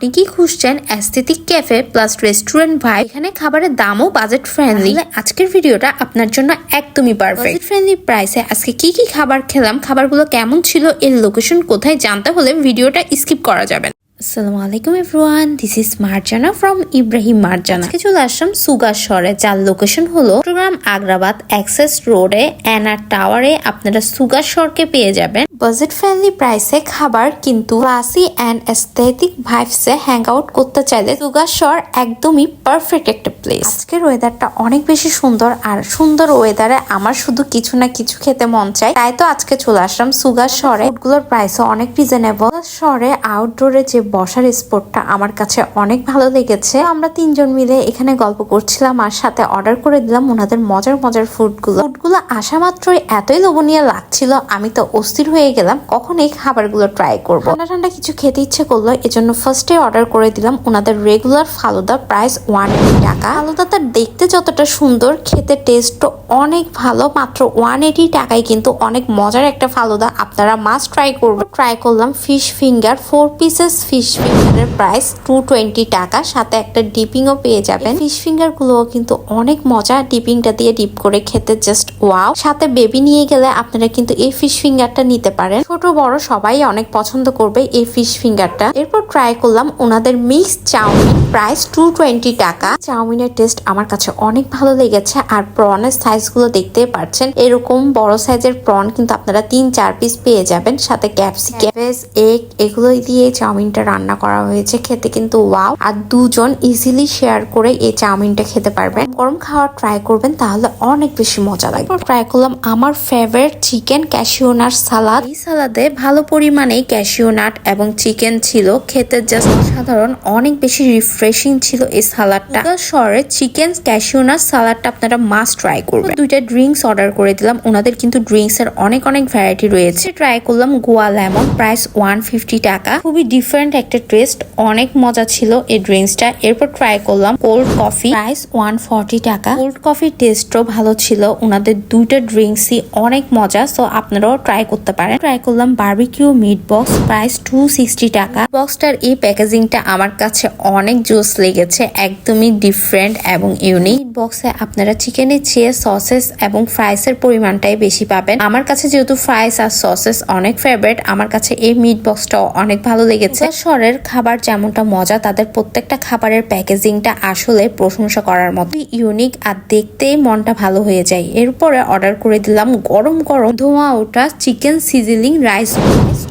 আপনি কি খুঁজছেন অ্যাস্থেটিক ক্যাফে প্লাস রেস্টুরেন্ট ভাই এখানে খাবারের দামও বাজেট ফ্রেন্ডলি আজকের ভিডিওটা আপনার জন্য একদমই পারফেক্ট ফ্রেন্ডলি প্রাইসে আজকে কি কি খাবার খেলাম, খাবারগুলো কেমন ছিল, এর লোকেশন কোথায় জানতে হলে ভিডিওটা স্কিপ করা যাবে। আসসালামু আলাইকুম everyone this is Marjana from Ibrahim Marjana আজকে চলে আসলাম সুগারস্বরে যার লোকেশন হলো চট্টগ্রাম আগ্রাবাদ অ্যাক্সেস রোডে অ্যানার টাওয়ারে আপনারা সুগারস্বরকে পেয়ে যাবেন। বাজেট ফ্রেন্ডলি প্রাইসে খাবার কিন্তু ক্লাসি অ্যান্ড অ্যাস্থেটিক ভাইবসে হ্যাং আউট করতে চাইলে সুগারস্বর একদমই পারফেক্ট একটা প্লেস আজকের ওয়েদারটা অনেক বেশি সুন্দর আর সুন্দর ওয়েদারে আমার শুধু কিছু না কিছু খেতে মন চায়। তাই তো আজকে চলে আসলাম সুগার শহরে ফুডগুলোর প্রাইসও অনেক রিজনেবল শহরে আউটডোরে যে বসার স্পটটা আমার কাছে অনেক ভালো লেগেছে। আমরা তিনজন মিলে এখানে গল্প করছিলাম আর সাথে অর্ডার করে দিলাম ওনাদের মজার মজার ফুডগুলো ফুডগুলো আসা মাত্রই এতই লোভনীয় লাগছিল, আমি তো অস্থির হয়ে গেলাম, কখন এই খাবারগুলো ট্রাই করব? ঠান্ডা ঠান্ডা কিছু খেতে ইচ্ছে করল, এজন্য ফার্স্টে অর্ডার করে দিলাম ওনাদের রেগুলার ফালুদা প্রাইস ওয়ান টাকা। ফালুদাটা দেখতে যতটা সুন্দর, খেতে টেস্টও অনেক ভালো, মাত্র ওয়ান এইটি টাকায় কিন্তু অনেক মজার একটা ফালুদা আপনারা মাস্ট ট্রাই করবেন। ট্রাই করলাম fish finger four pieces fish ফিঙ্গারের price two twenty টাকা। সাথে একটা ডিপিংও পেয়ে যাবেন। ফিশ ফিঙ্গার গুলোও কিন্তু অনেক মজা ডিপিংটা দিয়ে ডিপ করে খেতে জাস্ট ওয়াও সাথে বেবি নিয়ে গেলে আপনারা কিন্তু এই ফিশ ফিঙ্গারটা নিতে পারেন। ছোট, বড় সবাই অনেক পছন্দ করবে এই ফিশ ফিঙ্গারটা এরপর ট্রাই করলাম ওনাদের mix chowmein price two twenty টাকা। চাউমিনের টেস্ট আমার কাছে অনেক ভালো লেগেছে আর প্রনের সাইজগুলো দেখতেই পাচ্ছেন এরকম বড় সাইজের প্রন কিন্তু আপনারা তিন চার পিস পেয়ে যাবেন। সাথে ক্যাপসিকাম এগ এগুলো দিয়ে চাউমিনটা রান্না করা হয়েছে। খেতে কিন্তু ওয়াও আর দুজন ইজিলি শেয়ার করে এই চাউমিনটা খেতে পারবেন। গরম খাওয়া ট্রাই করবেন তাহলে অনেক বেশি মজা লাগবে। ট্রাই করলাম আমার ফেভারিট চিকেন ক্যাশিওনার সালাদ এই সালাদে ভালো পরিমাণে ক্যাশিওনাট এবং চিকেন ছিল। খেতে জাস্ট সাধারণ অনেক বেশি রিফ্রেশিং ছিল এই সালাদটা শহরে চিকেন ক্যাশিওনার সালাদটা আপনারা মাস্ট ট্রাই করবেন। দুইটা ড্রিঙ্কস অর্ডার করে দিলাম। ওনাদের কিন্তু ড্রিঙ্কস এর অনেক অনেক ভ্যারাইটি রয়েছে। ট্রাই করলাম Goa lemon price one fifty টাকা। খুবই ডিফারেন্ট একটা টেস্ট অনেক মজা ছিল এই ড্রিঙ্কসটা এরপর ট্রাই করলাম cold coffee price one forty টাকা। কোল্ড কফির টেস্টও ভালো ছিল। ওনাদের দুইটা ড্রিঙ্কসই অনেক মজা সো আপনারাও ট্রাই করতে পারেন। ট্রাই করলাম barbecue meat box price two sixty টাকা। বক্সটার এই প্যাকেজিংটা আমার কাছে অনেক জোস লেগেছে একদমই ডিফারেন্ট এবং ইউনিক বক্সে আপনারা চিকেনের চেয়ে সসেস এবং ফ্রাইস এর পরিমাণটাই বেশি পাবেন। আমার কাছে যেহেতু ফ্রাইস আর সসেস অনেক ফেভারিট আমার কাছে এই মিট বক্সটাও অনেক ভালো লেগেছে। শহরের খাবার যেমনটা মজা, তাদের প্রত্যেকটা খাবারের প্যাকেজিংটা আসলে প্রশংসা করার মতো। ইউনিক আর দেখতেই মনটা ভালো হয়ে যায়। এরপরে অর্ডার করে দিলাম গরম গরম ধোঁয়া ওটা chicken sizzling rice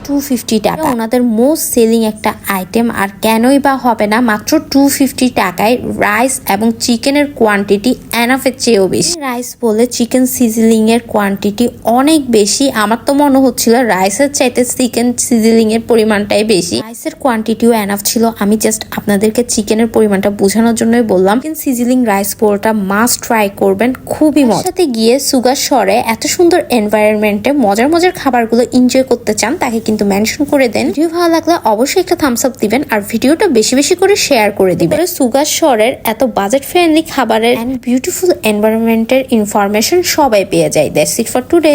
two fifty টাকা। ওনাদের মোস্ট সেলিং একটা আইটেম আর কেনই বা হবে না, মাত্র টু ফিফটি টাকায় রাইস এবং চিকেনের কোয়ান্টিটি এনাফের চেয়েও বেশি। রাইস বলে চিকেন সিজিলিং এর কোয়ান্টিটি অনেক বেশি। আমার তো মনে হচ্ছিল রাইসের চাইতে চিকেন সিজিলিং এর পরিমাণটাই বেশি। রাইসের কোয়ান্টিটিও এনাফ ছিল। আমি জাস্ট আপনাদেরকে চিকেনের পরিমাণটা বোঝানোর জন্যই বললাম। চিকেন সিজিলিং রাইস পোলটা মাস্ট ট্রাই করবেন। খুবই মজা। সাথে গিয়ে সুগার শহরে এত সুন্দর এনভায়রনমেন্টে মজার মজার খাবারগুলো এনজয় করতে চান, তাকে কিন্তু মেনশন করে দেন। ভিডিও ভালো লাগলে অবশ্যই একটা থামস আপ দিবেন। আর ভিডিওটা বেশি বেশি করে শেয়ার করে দিবে। সুগার শহরের এত বাজেট ফ্রেন্ডলি খাবারের এন্ড বিউটিফুল এনভায়রনমেন্টের ইনফরমেশন সবাই পেয়ে যায়। That's it for today